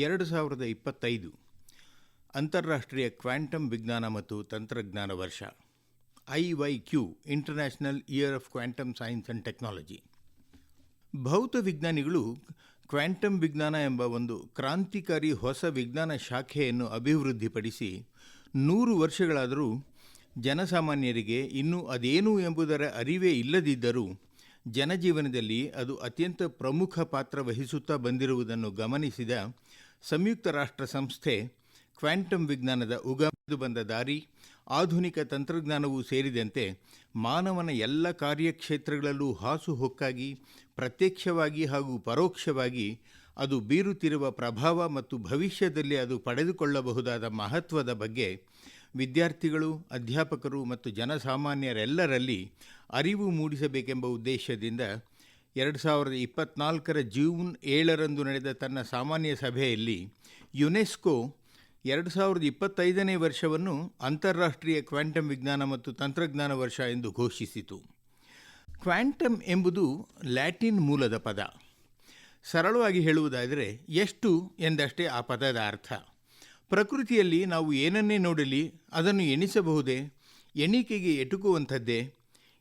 ಎರಡು ಸಾವಿರದ ಇಪ್ಪತ್ತೈದು ಅಂತಾರಾಷ್ಟ್ರೀಯ ಕ್ವಾಂಟಮ್ ವಿಜ್ಞಾನ ಮತ್ತು ತಂತ್ರಜ್ಞಾನ ವರ್ಷ I Y Q international year of quantum science and technology ಭೌತ ವಿಜ್ಞಾನಿಗಳು ಕ್ವಾಂಟಮ್ ವಿಜ್ಞಾನ ಎಂಬ ಒಂದು ಕ್ರಾಂತಿಕಾರಿ ಹೊಸ ವಿಜ್ಞಾನ ಶಾಖೆಯನ್ನು ಅಭಿವೃದ್ಧಿಪಡಿಸಿ ನೂರು ವರ್ಷಗಳಾದರೂ ಜನಸಾಮಾನ್ಯರಿಗೆ ಇನ್ನೂ ಅದೇನು ಎಂಬುದರ ಅರಿವೇ ಇಲ್ಲದಿದ್ದರೂ ಜನಜೀವನದಲ್ಲಿ ಅದು ಅತ್ಯಂತ ಪ್ರಮುಖ ಪಾತ್ರ ವಹಿಸುತ್ತಾ ಬಂದಿರುವುದನ್ನು ಗಮನಿಸಿದ ಸಂಯುಕ್ತ ರಾಷ್ಟ್ರ ಸಂಸ್ಥೆ ಕ್ವಾಂಟಮ್ ವಿಜ್ಞಾನದ ಉಗಮದು ಬಂದ ದಾರಿ, ಆಧುನಿಕ ತಂತ್ರಜ್ಞಾನವೂ ಸೇರಿದಂತೆ ಮಾನವನ ಎಲ್ಲ ಕಾರ್ಯಕ್ಷೇತ್ರಗಳಲ್ಲೂ ಹಾಸುಹೊಕ್ಕಾಗಿ ಪ್ರತ್ಯಕ್ಷವಾಗಿ ಹಾಗೂ ಪರೋಕ್ಷವಾಗಿ ಅದು ಬೀರುತ್ತಿರುವ ಪ್ರಭಾವ ಮತ್ತು ಭವಿಷ್ಯದಲ್ಲಿ ಅದು ಪಡೆದುಕೊಳ್ಳಬಹುದಾದ ಮಹತ್ವದ ಬಗ್ಗೆ ವಿದ್ಯಾರ್ಥಿಗಳು, ಅಧ್ಯಾಪಕರು ಮತ್ತು ಜನಸಾಮಾನ್ಯರೆಲ್ಲರಲ್ಲಿ ಅರಿವು ಮೂಡಿಸಬೇಕೆಂಬ ಉದ್ದೇಶದಿಂದ ಎರಡು ಸಾವಿರದ ಇಪ್ಪತ್ನಾಲ್ಕರ ಜೂನ್ ಏಳರಂದು ನಡೆದ ತನ್ನ ಸಾಮಾನ್ಯ ಸಭೆಯಲ್ಲಿ ಯುನೆಸ್ಕೋ ಎರಡು ಸಾವಿರದ ಇಪ್ಪತ್ತೈದನೇ ವರ್ಷವನ್ನು ಅಂತಾರಾಷ್ಟ್ರೀಯ ಕ್ವಾಂಟಮ್ ವಿಜ್ಞಾನ ಮತ್ತು ತಂತ್ರಜ್ಞಾನ ವರ್ಷ ಎಂದು ಘೋಷಿಸಿತು. ಕ್ವಾಂಟಮ್ ಎಂಬುದು ಲ್ಯಾಟಿನ್ ಮೂಲದ ಪದ. ಸರಳವಾಗಿ ಹೇಳುವುದಾದರೆ, ಎಷ್ಟು ಎಂದಷ್ಟೇ ಆ ಪದದ ಅರ್ಥ. ಪ್ರಕೃತಿಯಲ್ಲಿ ನಾವು ಏನನ್ನೇ ನೋಡಲಿ ಅದನ್ನು ಎಣಿಸಬಹುದೇ? ಎಣಿಕೆಗೆ ಎಟುಕುವಂಥದ್ದೇ?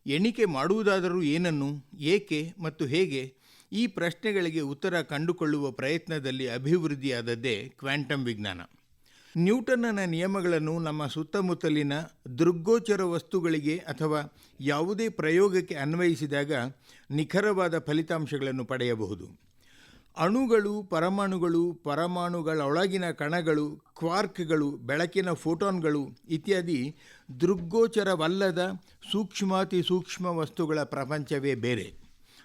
ಎಣಿಕೆ ಮಾಡುವುದಾದರೂ ಏನನ್ನು, ಏಕೆ ಮತ್ತು ಹೇಗೆ? ಈ ಪ್ರಶ್ನೆಗಳಿಗೆ ಉತ್ತರ ಕಂಡುಕೊಳ್ಳುವ ಪ್ರಯತ್ನದಲ್ಲಿ ಅಭಿವೃದ್ಧಿಯಾದದ್ದೇ ಕ್ವಾಂಟಮ್ ವಿಜ್ಞಾನ. ನ್ಯೂಟನ್ನ ನಿಯಮಗಳನ್ನು ನಮ್ಮ ಸುತ್ತಮುತ್ತಲಿನ ದೃಗ್ಗೋಚರ ವಸ್ತುಗಳಿಗೆ ಅಥವಾ ಯಾವುದೇ ಪ್ರಯೋಗಕ್ಕೆ ಅನ್ವಯಿಸಿದಾಗ ನಿಖರವಾದ ಫಲಿತಾಂಶಗಳನ್ನು ಪಡೆಯಬಹುದು. ಅಣುಗಳು, ಪರಮಾಣುಗಳು, ಪರಮಾಣುಗಳೊಳಗಿನ ಕಣಗಳು, ಕ್ವಾರ್ಕ್ಗಳು, ಬೆಳಕಿನ ಫೋಟಾನ್ಗಳು ಇತ್ಯಾದಿ ದೃಗ್ಗೋಚರವಲ್ಲದ ಸೂಕ್ಷ್ಮಾತಿ ಸೂಕ್ಷ್ಮ ವಸ್ತುಗಳ ಪ್ರಪಂಚವೇ ಬೇರೆ.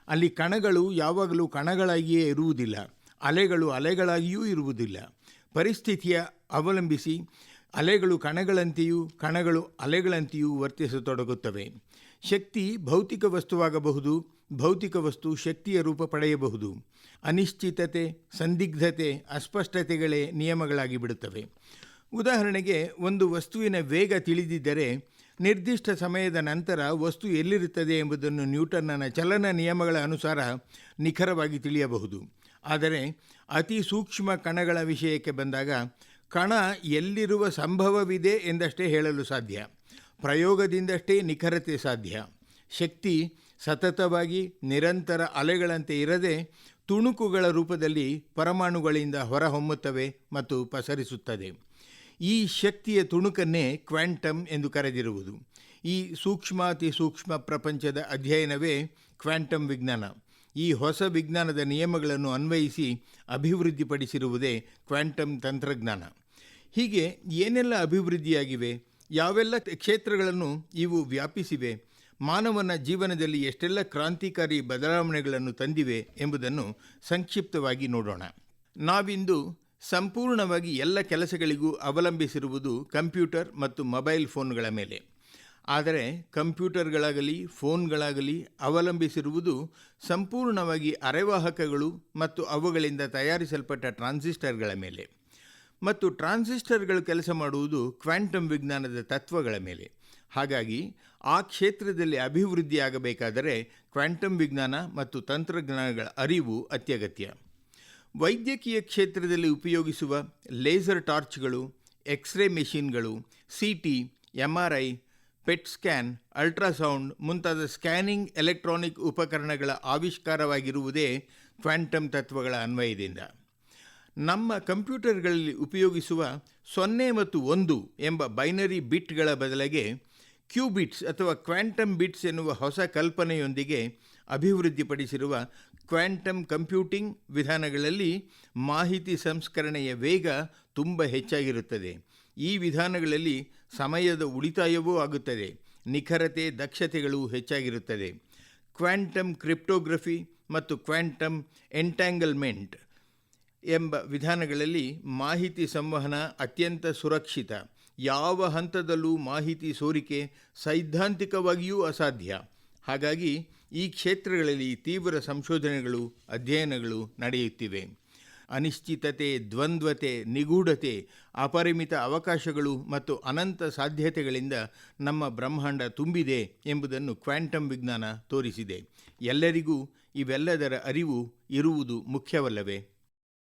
ಅಲ್ಲಿ ಕಣಗಳು ಯಾವಾಗಲೂ ಕಣಗಳಾಗಿಯೇ ಇರುವುದಿಲ್ಲ. ಅಲೆಗಳು ಅಲೆಗಳಾಗಿಯೂ ಇರುವುದಿಲ್ಲ. ಪರಿಸ್ಥಿತಿಯ ಅವಲಂಬಿಸಿ ಅಲೆಗಳು ಕಣಗಳಂತೆಯೂ ಕಣಗಳು ಅಲೆಗಳಂತೆಯೂ ವರ್ತಿಸತೊಡಗುತ್ತವೆ. ಶಕ್ತಿ ಭೌತಿಕ ವಸ್ತುವಾಗಬಹುದು, ಭೌತಿಕ ವಸ್ತು ಶಕ್ತಿಯ ರೂಪ ಪಡೆಯಬಹುದು. ಅನಿಶ್ಚಿತತೆ, ಸಂದಿಗ್ಧತೆ, ಅಸ್ಪಷ್ಟತೆಗಳೇ ನಿಯಮಗಳಾಗಿ ಬಿಡುತ್ತವೆ. ಉದಾಹರಣೆಗೆ, ಒಂದು ವಸ್ತುವಿನ ವೇಗ ತಿಳಿದಿದ್ದರೆ, ನಿರ್ದಿಷ್ಟ ಸಮಯದ ನಂತರ ವಸ್ತು ಎಲ್ಲಿರುತ್ತದೆ ಎಂಬುದನ್ನು ನ್ಯೂಟನ್ನನ ಚಲನ ನಿಯಮಗಳ ಅನುಸಾರ ನಿಖರವಾಗಿ ತಿಳಿಯಬಹುದು. ಆದರೆ, ಅತಿ ಸೂಕ್ಷ್ಮ ಕಣಗಳ ವಿಷಯಕ್ಕೆ ಬಂದಾಗ, ಕಣ ಎಲ್ಲಿರುವ ಸಂಭವವಿದೆ ಎಂದಷ್ಟೇ ಹೇಳಲು ಸಾಧ್ಯ. ಪ್ರಯೋಗದಿಂದಷ್ಟೇ ನಿಖರತೆ ಸಾಧ್ಯ. ಶಕ್ತಿ ಸತತವಾಗಿ ನಿರಂತರ ಅಲೆಗಳಂತೆ ಇರದೆ ತುಣುಕುಗಳ ರೂಪದಲ್ಲಿ ಪರಮಾಣುಗಳಿಂದ ಹೊರಹೊಮ್ಮುತ್ತವೆ ಮತ್ತು ಪಸರಿಸುತ್ತದೆ. ಈ ಶಕ್ತಿಯ ತುಣುಕನ್ನೇ ಕ್ವಾಂಟಮ್ ಎಂದು ಕರೆದಿರುವುದು. ಈ ಸೂಕ್ಷ್ಮಾತಿ ಸೂಕ್ಷ್ಮ ಪ್ರಪಂಚದ ಅಧ್ಯಯನವೇ ಕ್ವಾಂಟಮ್ ವಿಜ್ಞಾನ. ಈ ಹೊಸ ವಿಜ್ಞಾನದ ನಿಯಮಗಳನ್ನು ಅನ್ವಯಿಸಿ ಅಭಿವೃದ್ಧಿಪಡಿಸಿರುವುದೇ ಕ್ವಾಂಟಮ್ ತಂತ್ರಜ್ಞಾನ. ಹೀಗೆ ಏನೆಲ್ಲ ಅಭಿವೃದ್ಧಿಯಾಗಿವೆ? ಯಾವೆಲ್ಲ ಕ್ಷೇತ್ರಗಳನ್ನು ಇವು ವ್ಯಾಪಿಸಿವೆ, ಮಾನವನ ಜೀವನದಲ್ಲಿ ಎಷ್ಟೆಲ್ಲ ಕ್ರಾಂತಿಕಾರಿ ಬದಲಾವಣೆಗಳನ್ನು ತಂದಿವೆ ಎಂಬುದನ್ನು ಸಂಕ್ಷಿಪ್ತವಾಗಿ ನೋಡೋಣ. ನಾವಿಂದು ಸಂಪೂರ್ಣವಾಗಿ ಎಲ್ಲ ಕೆಲಸಗಳಿಗೂ ಅವಲಂಬಿಸಿರುವುದು ಕಂಪ್ಯೂಟರ್ ಮತ್ತು ಮೊಬೈಲ್ ಫೋನ್ಗಳ ಮೇಲೆ. ಆದರೆ ಕಂಪ್ಯೂಟರ್ಗಳಾಗಲಿ, ಫೋನ್ಗಳಾಗಲಿ ಅವಲಂಬಿಸಿರುವುದು ಸಂಪೂರ್ಣವಾಗಿ ಅರೆವಾಹಕಗಳು ಮತ್ತು ಅವುಗಳಿಂದ ತಯಾರಿಸಲ್ಪಟ್ಟ ಟ್ರಾನ್ಸಿಸ್ಟರ್ಗಳ ಮೇಲೆ. ಮತ್ತು ಟ್ರಾನ್ಸಿಸ್ಟರ್ಗಳು ಕೆಲಸ ಮಾಡುವುದು ಕ್ವಾಂಟಮ್ ವಿಜ್ಞಾನದ ತತ್ವಗಳ ಮೇಲೆ. ಹಾಗಾಗಿ, ಆ ಕ್ಷೇತ್ರದಲ್ಲಿ ಅಭಿವೃದ್ಧಿಯಾಗಬೇಕಾದರೆ ಕ್ವಾಂಟಮ್ ವಿಜ್ಞಾನ ಮತ್ತು ತಂತ್ರಜ್ಞಾನಗಳ ಅರಿವು ಅತ್ಯಗತ್ಯ. ವೈದ್ಯಕೀಯ ಕ್ಷೇತ್ರದಲ್ಲಿ ಉಪಯೋಗಿಸುವ ಲೇಸರ್ ಟಾರ್ಚ್ಗಳು, x ray ಮೆಷಿನ್ಗಳು C T M R I PET scan, ultrasound ಮುಂತಾದ ಸ್ಕ್ಯಾನಿಂಗ್ ಎಲೆಕ್ಟ್ರಾನಿಕ್ ಉಪಕರಣಗಳ ಆವಿಷ್ಕಾರವಾಗಿರುವುದೇ ಕ್ವಾಂಟಮ್ ತತ್ವಗಳ ಅನ್ವಯದಿಂದ. ನಮ್ಮ ಕಂಪ್ಯೂಟರ್ಗಳಲ್ಲಿ ಉಪಯೋಗಿಸುವ ಸೊನ್ನೆ ಮತ್ತು ಒಂದು ಎಂಬ ಬೈನರಿ ಬಿಟ್ಗಳ ಬದಲಿಗೆ ಕ್ಯೂಬಿಟ್ಸ್ ಅಥವಾ ಕ್ವಾಂಟಮ್ ಬಿಟ್ಸ್ ಎನ್ನುವ ಹೊಸ ಕಲ್ಪನೆಯೊಂದಿಗೆ ಅಭಿವೃದ್ಧಿಪಡಿಸಿರುವ ಕ್ವಾಂಟಮ್ ಕಂಪ್ಯೂಟಿಂಗ್ ವಿಧಾನಗಳಲ್ಲಿ ಮಾಹಿತಿ ಸಂಸ್ಕರಣೆಯ ವೇಗ ತುಂಬ ಹೆಚ್ಚಾಗಿರುತ್ತದೆ. ಈ ವಿಧಾನಗಳಲ್ಲಿ ಸಮಯದ ಉಳಿತಾಯವೂ ಆಗುತ್ತದೆ. ನಿಖರತೆ, ದಕ್ಷತೆಗಳು ಹೆಚ್ಚಾಗಿರುತ್ತದೆ. ಕ್ವಾಂಟಮ್ ಕ್ರಿಪ್ಟೋಗ್ರಫಿ ಮತ್ತು ಕ್ವಾಂಟಮ್ ಎಂಟ್ಯಾಂಗಲ್ಮೆಂಟ್ ಎಂಬ ವಿಧಾನಗಳಲ್ಲಿ ಮಾಹಿತಿ ಸಂವಹನ ಅತ್ಯಂತ ಸುರಕ್ಷಿತ. ಯಾವ ಹಂತದಲ್ಲೂ ಮಾಹಿತಿ ಸೋರಿಕೆ ಸೈದ್ಧಾಂತಿಕವಾಗಿಯೂ ಅಸಾಧ್ಯ. ಹಾಗಾಗಿ ಈ ಕ್ಷೇತ್ರಗಳಲ್ಲಿ ತೀವ್ರ ಸಂಶೋಧನೆಗಳು, ಅಧ್ಯಯನಗಳು ನಡೆಯುತ್ತಿವೆ. ಅನಿಶ್ಚಿತತೆ, ದ್ವಂದ್ವತೆ, ನಿಗೂಢತೆ, ಅಪರಿಮಿತ ಅವಕಾಶಗಳು ಮತ್ತು ಅನಂತ ಸಾಧ್ಯತೆಗಳಿಂದ ನಮ್ಮ ಬ್ರಹ್ಮಾಂಡ ತುಂಬಿದೆ ಎಂಬುದನ್ನು ಕ್ವಾಂಟಮ್ ವಿಜ್ಞಾನ ತೋರಿಸಿದೆ. ಎಲ್ಲರಿಗೂ ಇವೆಲ್ಲದರ ಅರಿವು ಇರುವುದು ಮುಖ್ಯವಲ್ಲವೇ?